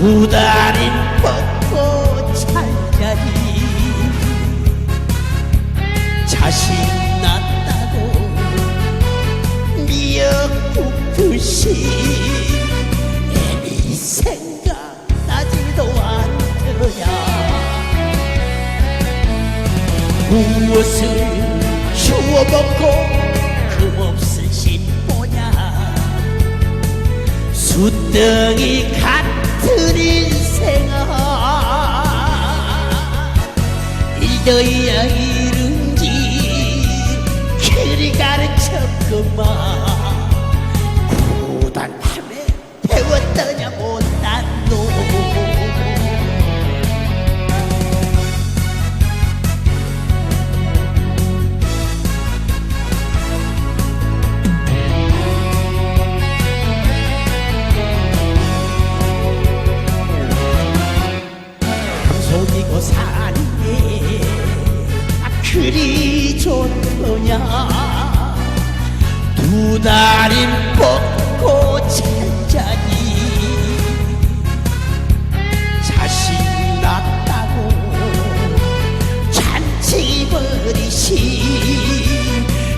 두 다리 뻗고 찰자리 자신 났다고 미역국 듯이 애미 생각나지도 않더냐 무엇을 주워먹고 금없을 신보냐. 숫덩이 같 이더 그리 좋더냐? 두 다리 뻗고 찬자니 자신 났다고 잔치 버리시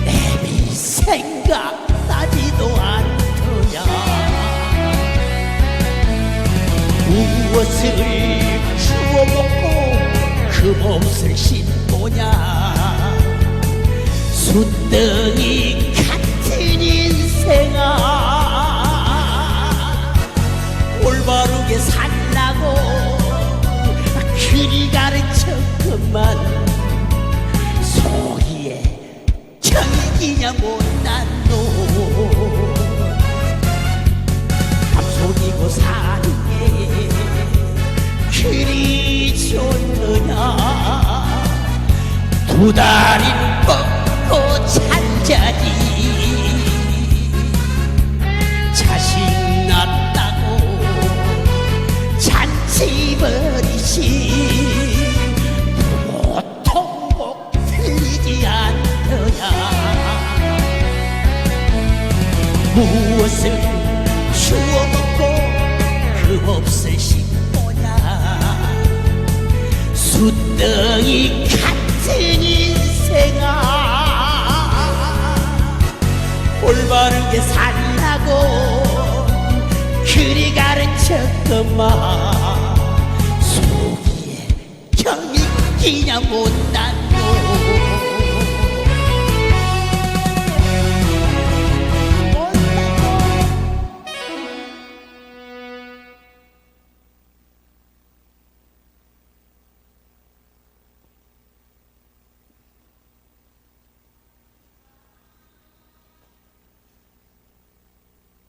애비 생각 나지도 않더냐? 무엇을 주워먹고 금없을 신 보냐? 숫덩이 같은 인생아. 올바르게 살라고 그리 가르쳤건만 속이에 정이기냐 못난 놈 감속이고 사 두 다리 뻗고 찬자리. 자신 났다고 잔치 버리시. 보통 복 틀리지 않더냐 무엇을 주워먹고 그 없을 숫덩이 같은 인생아. 올바르게 살라고 그리 가르쳤더만. 속이에 경이 끼냐 못난